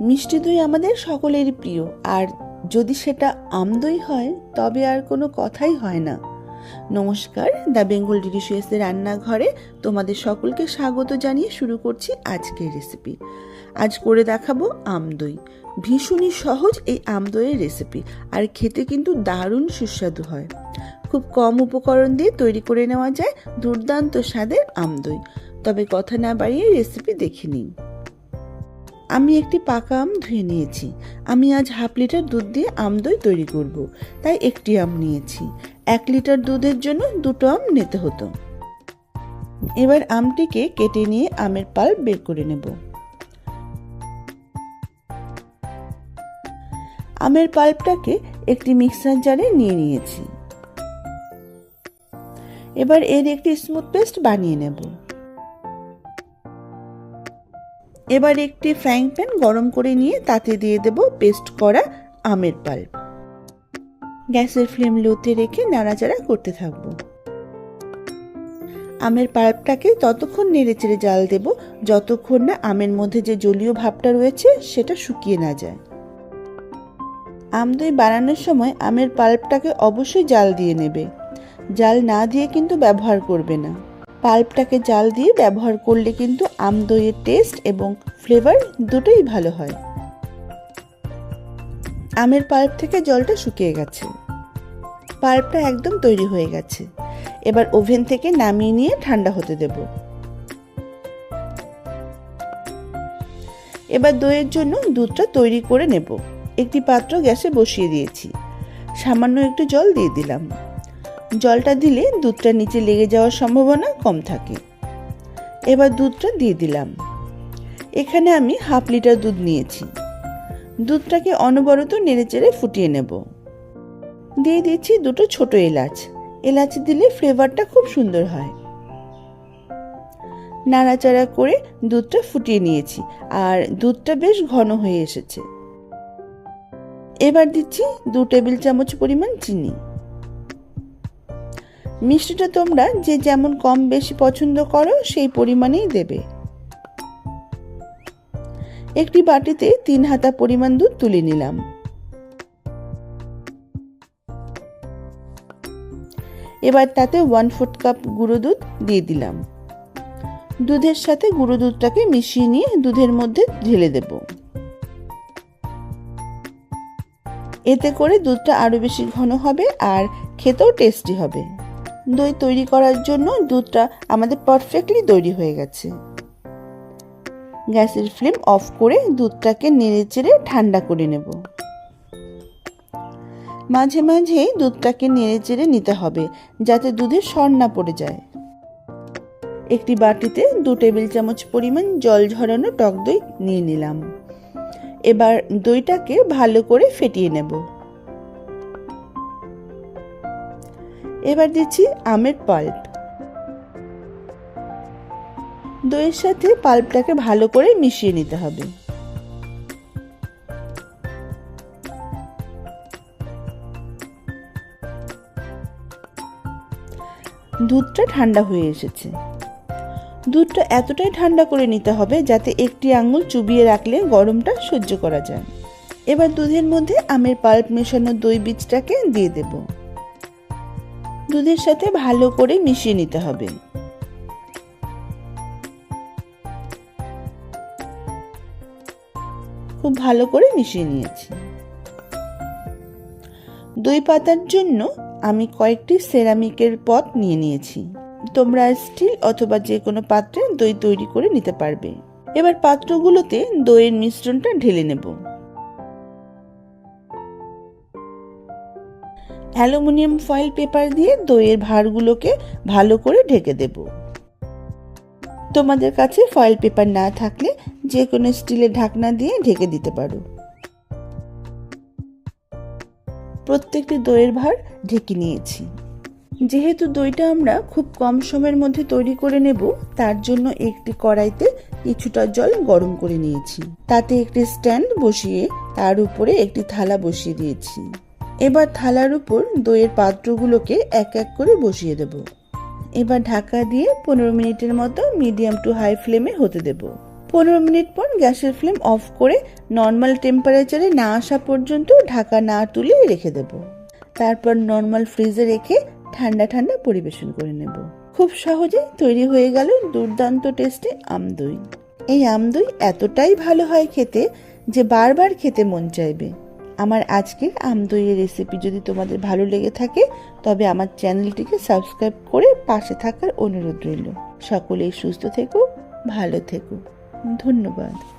মিষ্টি দই আমাদের সকলেরই প্রিয়। আর যদি সেটা আমদই হয়, তবে আর কোনো কথাই হয় না। নমস্কার, দ্য বেঙ্গল ডিলিশিয়াসের রান্নাঘরে তোমাদের সকলকে স্বাগত জানিয়ে শুরু করছি আজকের রেসিপি আজ করে দেখাবো আমদই ভীষণই সহজ এই আমদইয়ের রেসিপি আর খেতে কিন্তু দারুণ সুস্বাদু হয়। খুব কম উপকরণ দিয়ে তৈরি করে নেওয়া যায় দুর্দান্ত স্বাদের আমদই তবে কথা না বাড়িয়ে রেসিপি দেখে নিন আমি একটি পাকা আম ধুয়ে নিয়েছি। আমি আজ হাফ লিটার দুধ দিয়ে আম দই তৈরি করব। তাই একটি আম নিয়েছি। এক লিটার দুধের জন্য দুটো আম নিতে হতো। এবার আমটিকে কেটে নিয়ে আমের পাল্প বের করে নেব। আমের পাল্পটাকে একটি মিক্সার জারে নিয়ে নিয়েছি। এবার এর একটি স্মুথ পেস্ট বানিয়ে নেব। এবার একটি ফ্রাইং প্যান গরম করে নিয়ে তাতে দিয়ে দেব পেস্ট করা আমের পাল্প গ্যাসের ফ্লেম লোতে রেখে নাড়াচাড়া করতে থাকব। আমের পাল্পটাকে ততক্ষণ নেড়ে চেড়ে জাল দেব, যতক্ষণ না আমের মধ্যে যে জলীয় ভাবটা রয়েছে সেটা শুকিয়ে না যায়। আম দই বানানোর সময় আমের পাল্পটাকে অবশ্যই জাল দিয়ে নেবে। জাল না দিয়ে কিন্তু ব্যবহার করবে না। পাল্পটাকে জাল দিয়ে ব্যবহার করলে কিন্তু আম দইয়ের টেস্ট এবং ফ্লেভার দুটোই ভালো হয়। আমের পাল্প থেকে জলটা শুকিয়ে গেছে। পাল্পটা একদম তৈরি হয়ে গেছে। এবার ওভেন থেকে নামিয়ে নিয়ে ঠান্ডা হতে দেব। এবার দইয়ের জন্য দুধটা তৈরি করে নেব। একটি পাত্র গ্যাসে বসিয়ে দিয়েছি। সামান্য একটু জল দিয়ে দিলাম। জলটা দিলে দুধটা নিচে লেগে যাওয়ার সম্ভাবনা কম থাকে। এবার দুধটা দিয়ে দিলাম। এখানে আমি হাফ লিটার দুধ নিয়েছি। দুধটাকে অনবরত নেড়েচেড়ে ফুটিয়ে নেব। দিয়ে দিচ্ছি দুটো ছোট এলাচ। এলাচ দিলে ফ্লেভারটা খুব সুন্দর হয়। নাড়াচাড়া করে দুধটা ফুটিয়ে নিয়েছি আর দুধটা বেশ ঘন হয়ে এসেছে। এবার দিচ্ছি দু টেবিল চামচ পরিমাণ চিনি। মিষ্টিটা তোমরা যে যেমন কম বেশি পছন্দ করো, সেই পরিমাণেই দেবে। একটি বাটিতে তিন হাতা পরিমাণ দুধ তুলে নিলাম। এবার তাতে ওয়ান ফোর্থ কাপ গুঁড়ো দুধ দিয়ে দিলাম। দুধের সাথে গুঁড়ো দুধটাকে মিশিয়ে নিয়ে দুধের মধ্যে ঢেলে দেব। এতে করে দুধটা আরও বেশি ঘন হবে আর খেতেও টেস্টি হবে। দই তৈরি করার জন্য দুধটা আমাদের পারফেক্টলি তৈরি হয়ে গেছে। গ্যাসের ফ্লেম অফ করে দুধটাকে নেড়ে চেড়ে ঠান্ডা করে নেব। মাঝে মাঝে দুধটাকে নেড়ে চেড়ে নিতে হবে, যাতে দুধের সর না পড়ে যায়। একটি বাটিতে দু টেবিল চামচ পরিমাণ জল ঝরানো টক দই নিয়ে নিলাম। এবার দইটাকে ভালো করে ফেটিয়ে নেব। এবার দিচ্ছি আমের পাল্প। দইয়ের সাথে পাল্পটাকে ভালো করে মিশিয়ে নিতে হবে। দুধটা ঠান্ডা হয়ে এসেছে। দুধটা এতটাই ঠান্ডা করে নিতে হবে যাতে একটি আঙুল চুবিয়ে রাখলে গরমটা সহ্য করা যায়। এবার দুধের মধ্যে আমের পাল্প মেশানো দই বীজটাকে দিয়ে দেব। দুধের সাথে ভালো করে মিশিয়ে নিতে হবে। খুব ভালো করে মিশিয়ে নিয়েছি। দই পাতার জন্য আমি কয়েকটি সেরামিকের পট নিয়ে নিয়েছি। তোমরা স্টিল অথবা যে কোনো পাত্রে দই তৈরি করে নিতে পারবে। এবার পাত্রগুলোতে দইয়ের মিশ্রণটা ঢেলে নেব। অ্যালুমিনিয়াম ফয়েল পেপার দিয়ে দইয়ের ভাঁড়গুলোকে ভালো করে ঢেকে দেব। তোমাদের কাছে ফয়েল পেপার না থাকলে যে কোনো স্টিলের ঢাকনা দিয়ে ঢেকে দিতে পারো। প্রত্যেকটি দইয়ের ভাঁড় ঢেকে নিয়েছি। যেহেতু দইটা আমরা খুব কম সময়ের মধ্যে তৈরি করে নেব, তার জন্য একটি কড়াইতে কিছুটা জল গরম করে নিয়েছি। তাতে একটি স্ট্যান্ড বসিয়ে তার উপরে একটি থালা বসিয়ে দিয়েছি। এবার থালার উপর দইয়ের পাত্রগুলোকে এক এক করে বসিয়ে দেব। এবার ঢাকা দিয়ে পনেরো মিনিটের মতো মিডিয়াম টু হাই ফ্লেমে হতে দেব। পনেরো মিনিট পর গ্যাসের ফ্লেম অফ করে নর্মাল টেম্পারেচারে না আসা পর্যন্ত ঢাকা না তুলে রেখে দেব। তারপর নর্মাল ফ্রিজে রেখে ঠান্ডা ঠান্ডা পরিবেশন করে নেব। খুব সহজে তৈরি হয়ে গেল দুর্দান্ত টেস্টে আমদই এই আমদই এতটাই ভালো হয় খেতে যে বারবার খেতে মন চাইবে। আমার আজকের আমদইয়ের রেসিপি যদি তোমাদের ভালো লেগে থাকে, তবে আমার চ্যানেলটিকে সাবস্ক্রাইব করে পাশে থাকার অনুরোধ রইল। সকলেই সুস্থ থেকো, ভালো থেকো। ধন্যবাদ।